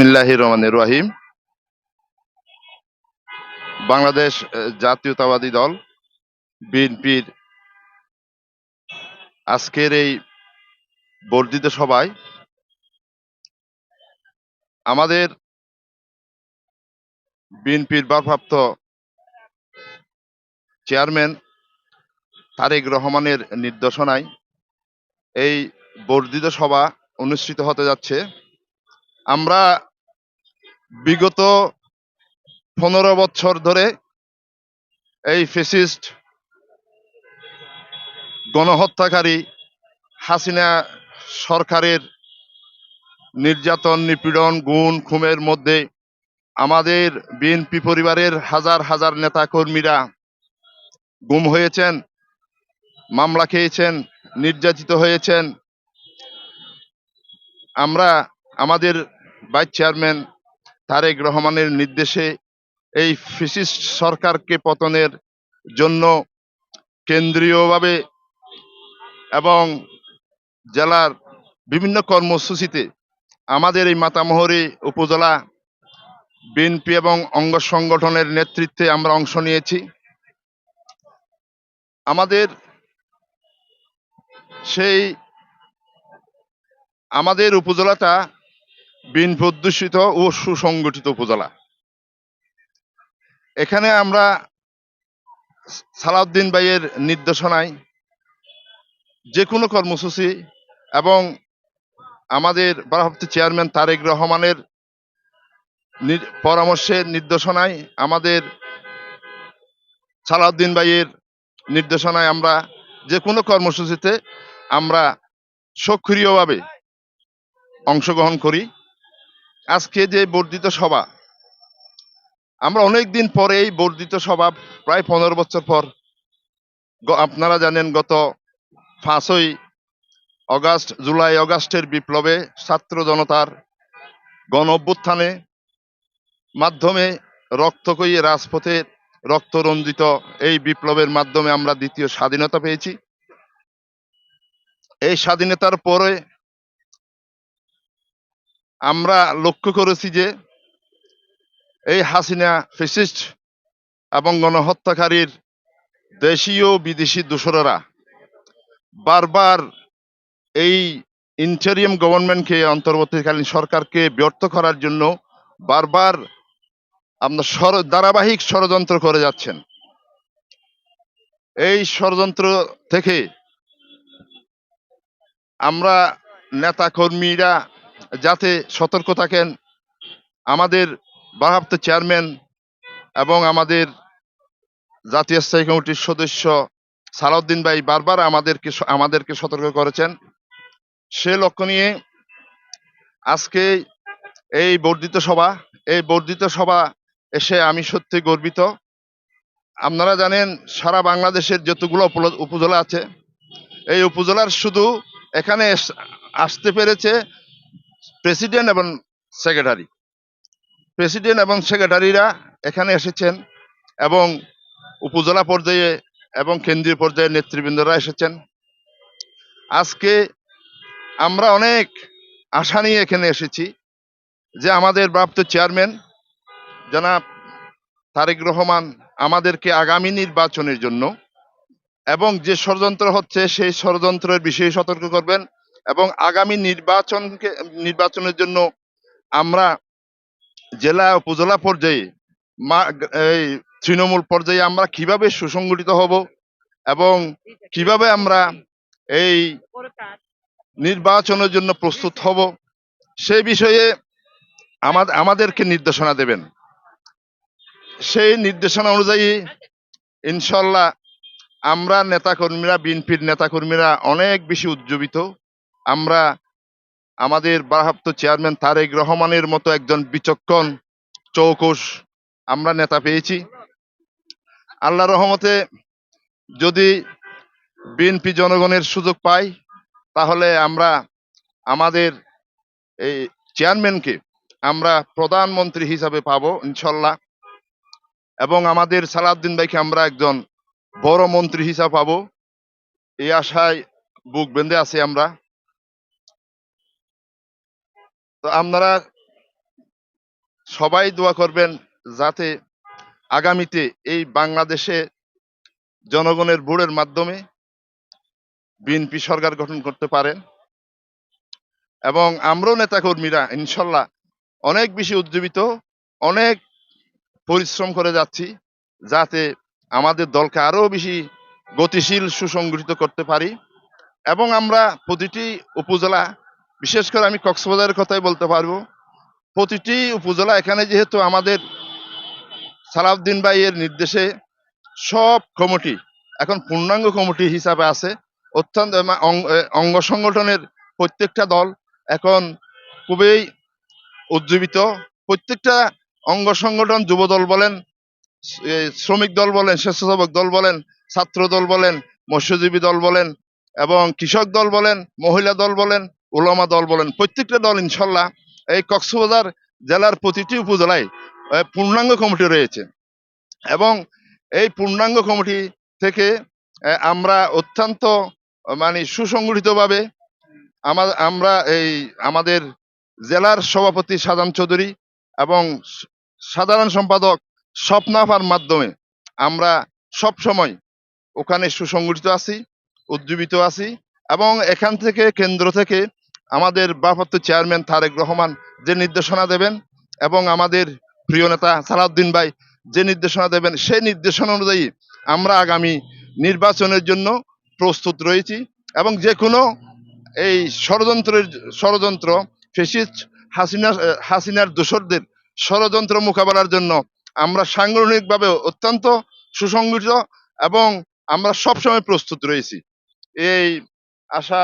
বিসমিল্লাহ রহমান রহিম বাংলাদেশ জাতীয়তাবাদী দল, বিএনপির আজকের এই বর্ধিত সভায় আমাদের বিএনপির ভারপ্রাপ্ত চেয়ারম্যান তারেক রহমানের নির্দেশনায় এই বর্ধিত সভা অনুষ্ঠিত হতে যাচ্ছে। আমরা বিগত পনেরো বছর ধরে এই ফেসিস্ট গণহত্যাকারী হাসিনা সরকারের নির্যাতন, নিপীড়ন, গুণ, খুমের মধ্যে আমাদের বিএনপি পরিবারের হাজার হাজার নেতা কর্মীরা গুম হয়েছেন, মামলা খেয়েছেন, নির্যাতিত হয়েছেন। আমরা আমাদের ভাইস চেয়ারম্যান তারেক রহমানের নির্দেশে এই ফিসিস্ট সরকারকে পতনের জন্য কেন্দ্রীয়ভাবে এবং জেলার বিভিন্ন কর্মসূচিতে আমাদের এই মাতামহরী উপজেলা বিএনপি এবং অঙ্গ সংগঠনের নেতৃত্বে আমরা অংশ নিয়েছি। আমাদের সেই আমাদের উপজেলাটা বিএনপি অধ্যুষিত ও সুসংগঠিত উপজেলা। এখানে আমরা সালাউদ্দিন ভাইয়ের নির্দেশনায় যে কোনো কর্মসূচি এবং আমাদের ভারপ্রাপ্ত চেয়ারম্যান তারেক রহমানের নির- পরামর্শের নির্দেশনায় আমাদের সালাউদ্দিন ভাইয়ের নির্দেশনায় আমরা যে কোনো কর্মসূচিতে আমরা সক্রিয়ভাবে অংশগ্রহণ করি। আজকে যে বর্ধিত সভা, আমরা অনেক দিন পরে এই বর্ধিত সভা, প্রায় পনেরো বছর পর আপনারা জানেন গত পাঁচই অগাস্ট, জুলাই অগাস্টের বিপ্লবে ছাত্র জনতার গণ অভ্যুত্থানে মাধ্যমে রক্তকয়ী রাজপথে রক্তরঞ্জিত এই বিপ্লবের মাধ্যমে আমরা দ্বিতীয় স্বাধীনতা পেয়েছি। এই স্বাধীনতার পরে আমরা লক্ষ্য করেছি যে এই হাসিনা ফেসিস্ট এবং গণহত্যাকারীর দেশীয় বিদেশি দূষরেরা বারবার এই ইন্টারিয়াম গভর্নমেন্টকে অন্তর্বর্তীকালীন সরকারকে ব্যর্থ করার জন্য বারবার আপনার ষড়- ধারাবাহিক ষড়যন্ত্র করে যাচ্ছেন। এই ষড়যন্ত্র থেকে আমরা নেতা কর্মীরা যাতে সতর্ক থাকেন। আমাদের ভারপ্রাপ্ত চেয়ারম্যান এবং আমাদের জাতীয় স্থায়ী কমিটির সদস্য সালাউদ্দিন ভাই বারবার আমাদেরকে আমাদেরকে সতর্ক করেছেন। সে লক্ষ্য নিয়ে আজকে এই বর্ধিত সভা, এই বর্ধিত সভা এসে আমি সত্যি গর্বিত। আপনারা জানেন, সারা বাংলাদেশের যতগুলো উপজেলা আছে, এই উপজেলার শুধু এখানে আসতে পেরেছে প্রেসিডেন্ট এবং সেক্রেটারি। প্রেসিডেন্ট এবং সেক্রেটারিরা এখানে এসেছেন এবং উপজেলা পর্যায়ে এবং কেন্দ্রীয় পর্যায়ে নেতৃবৃন্দরা এসেছেন। আজকে আমরা অনেক আশা নিয়ে এখানে এসেছি যে আমাদের প্রাপ্ত চেয়ারম্যান জনাব তারেক রহমান আমাদেরকে আগামী নির্বাচনের জন্য এবং যে ষড়যন্ত্র হচ্ছে সেই ষড়যন্ত্রের বিষয়ে সতর্ক করবেন। এবং আগামী নির্বাচনকে, নির্বাচনের জন্য আমরা জেলা উপজেলা পর্যায়ে মা, এই তৃণমূল পর্যায়ে আমরা কীভাবে সুসংগঠিত হব এবং কীভাবে আমরা এই নির্বাচনের জন্য প্রস্তুত হব সেই বিষয়ে আমাদের আমাদেরকে নির্দেশনা দেবেন। সেই নির্দেশনা অনুযায়ী ইনশাল্লাহ আমরা নেতাকর্মীরা, বিএনপির নেতাকর্মীরা অনেক বেশি উজ্জীবিত। আমরা আমাদের ভারপ্রাপ্ত চেয়ারম্যান তারেক রহমানের মতো একজন বিচক্ষণ চৌকস আমরা নেতা পেয়েছি। আল্লাহ রহমতে যদি বিএনপি জনগণের সুযোগ পাই তাহলে আমরা আমাদের এই চেয়ারম্যানকে আমরা প্রধানমন্ত্রী হিসাবে পাবো ইনশাল্লাহ। এবং আমাদের সালাউদ্দিন ভাইকে আমরা একজন বড় মন্ত্রী হিসাবে পাবো। এই আশায় বুক বেঁধে আছি আমরা। তো আপনারা সবাই দোয়া করবেন যাতে আগামীতে এই বাংলাদেশে জনগণের ভোটের মাধ্যমে বিএনপি সরকার গঠন করতে পারেন এবং আমরাও নেতাকর্মীরা ইনশাল্লাহ অনেক বেশি উজ্জীবিত, অনেক পরিশ্রম করে যাচ্ছি যাতে আমাদের দলকে আরও বেশি গতিশীল সুসংগঠিত করতে পারি। এবং আমরা প্রতিটি উপজেলা বিশেষ করে আমি কক্সবাজারের কথাই বলতে পারব। প্রতিটি উপজেলা, এখানে যেহেতু আমাদের সালাউদ্দিন ভাইয়ের নির্দেশে সব কমিটি, এখন পূর্ণাঙ্গ কমিটি হিসাবে আছে, অত্যন্ত অঙ্গ সংগঠনের প্রত্যেকটা দল এখন খুবই উজ্জীবিত। প্রত্যেকটা অঙ্গ সংগঠন, যুব দল বলেন শ্রমিক দল বলেন, স্বেচ্ছাসেবক দল বলেন, ছাত্র দল বলেন, মৎস্যজীবী দল বলেন, এবং কৃষক দল বলেন, মহিলা দল বলেন ওলামা দল বলেন, প্রত্যেকটা দল ইনশাল্লাহ এই কক্সবাজার জেলার প্রতিটি উপজেলায় পূর্ণাঙ্গ কমিটি রয়েছে। এবং এই পূর্ণাঙ্গ কমিটি থেকে আমরা অত্যন্ত মানে সুসংগঠিতভাবে আমার আমরা এই আমাদের জেলার সভাপতি সাজান চৌধুরী এবং সাধারণ সম্পাদক স্বপ্নাফার মাধ্যমে আমরা সব সময় ওখানে সুসংগঠিত আছি উজ্জীবিত আছি এবং এখান থেকে কেন্দ্র থেকে আমাদের ভারপ্রাপ্ত চেয়ারম্যান তারেক রহমান যে নির্দেশনা দেবেন এবং আমাদের প্রিয় নেতা সালাউদ্দিন ভাই যে নির্দেশনা দেবেন, সেই নির্দেশনা অনুযায়ী আমরা আগামী নির্বাচনের জন্য প্রস্তুত রয়েছি এবং যে কোনো এই ষড়যন্ত্রের ষড়যন্ত্র, ফেসিস্ট হাসিনা, হাসিনার দোসরদের ষড়যন্ত্র মোকাবেলার জন্য আমরা সাংগঠনিকভাবে অত্যন্ত সুসংগঠিত এবং আমরা সবসময় প্রস্তুত রয়েছি। এই আশা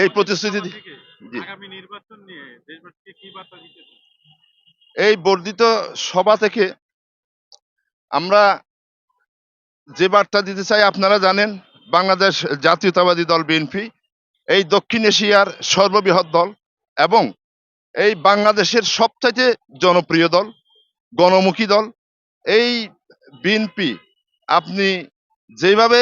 এই প্রতিশ্রুতি সভা দি- থেকে জি। আগামী নির্বাচন নিয়ে দেশবাসীকে কি বার্তা দিতে এই বর্ধিত সভা থেকে আমরা যে বার্তা দিতে চাই আপনারা জানেন বাংলাদেশ জাতীয়তাবাদী দল বিএনপি এই দক্ষিণ এশিয়ার সর্ববৃহৎ দল এবং এই বাংলাদেশের সবচাইতে জনপ্রিয় দল গণমুখী দল এই বিএনপি আপনি যেভাবে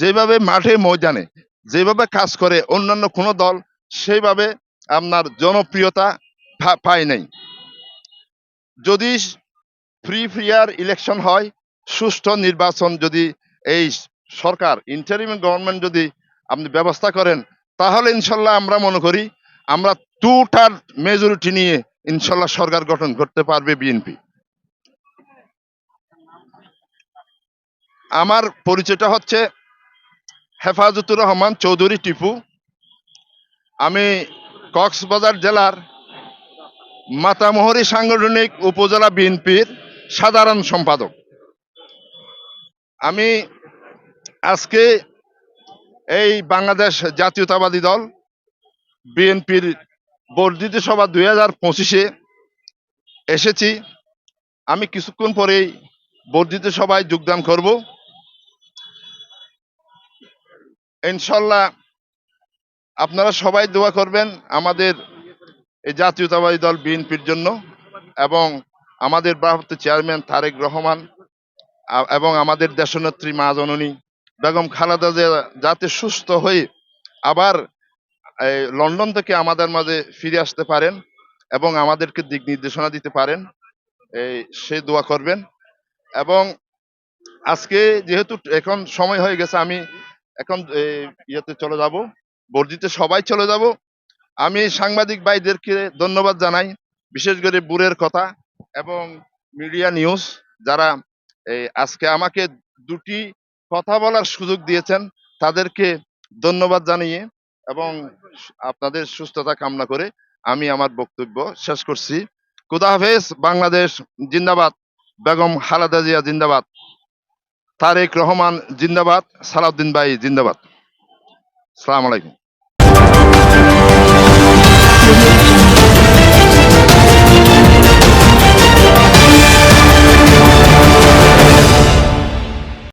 যেভাবে মাঠে ময়দানে যেভাবে কাজ করে অন্যান্য কোনো দল, সেইভাবে আপনার জনপ্রিয়তা পায় নাই। যদি ফ্রি ফিয়ার ইলেকশন হয়, সুষ্ঠু নির্বাচন যদি এই সরকার ইন্টারিম গভর্নমেন্ট যদি আপনি ব্যবস্থা করেন, তাহলে ইনশাল্লাহ আমরা মনে করি আমরা টুটার মেজরিটি নিয়ে ইনশাল্লাহ সরকার গঠন করতে পারবে বিএনপি আমার পরিচয়টা হচ্ছে হেফাজতুর রহমান চৌধুরী টিপু। আমি কক্সবাজার জেলার মাতামোহরি সাংগঠনিক উপজেলা বিএনপির সাধারণ সম্পাদক। আমি আজকে এই বাংলাদেশ জাতীয়তাবাদী দল বিএনপির বর্ধিত সভা দুই হাজার পঁচিশে এসেছি। আমি কিছুক্ষণ পরেই বর্ধিত সভায় যোগদান করব। ইনশাল্লাহ আপনারা সবাই দোয়া করবেন আমাদের এই জাতীয়তাবাদী দল বিএনপির জন্য এবং আমাদের ভারপ্রাপ্ত চেয়ারম্যান তারেক রহমান এবং আমাদের দেশনেত্রী মা জননী বেগম খালেদা যাতে সুস্থ হয়ে আবার লন্ডন থেকে আমাদের মাঝে ফিরে আসতে পারেন এবং আমাদেরকে দিক নির্দেশনা দিতে পারেন, এই সে দোয়া করবেন। এবং আজকে যেহেতু এখন সময় হয়ে গেছে, আমি এখন ইয়েতে চলে যাব। বর্ধিতে সবাই চলে যাব। আমি সাংবাদিক ভাইদেরকে ধন্যবাদ জানাই, বিশেষ করে বুড়ের কথা এবং মিডিয়া নিউজ, যারা আজকে আমাকে দুটি কথা বলার সুযোগ দিয়েছেন, তাদেরকে ধন্যবাদ জানিয়ে এবং আপনাদের সুস্থতা কামনা করে আমি আমার বক্তব্য শেষ করছি। খুদা বাংলাদেশ জিন্দাবাদ। বেগম খালেদা জিয়া জিন্দাবাদ। তারেক রহমান জিন্দাবাদ সালাউদ্দিন ভাই জিন্দাবাদ। সালাম আলাইকুম।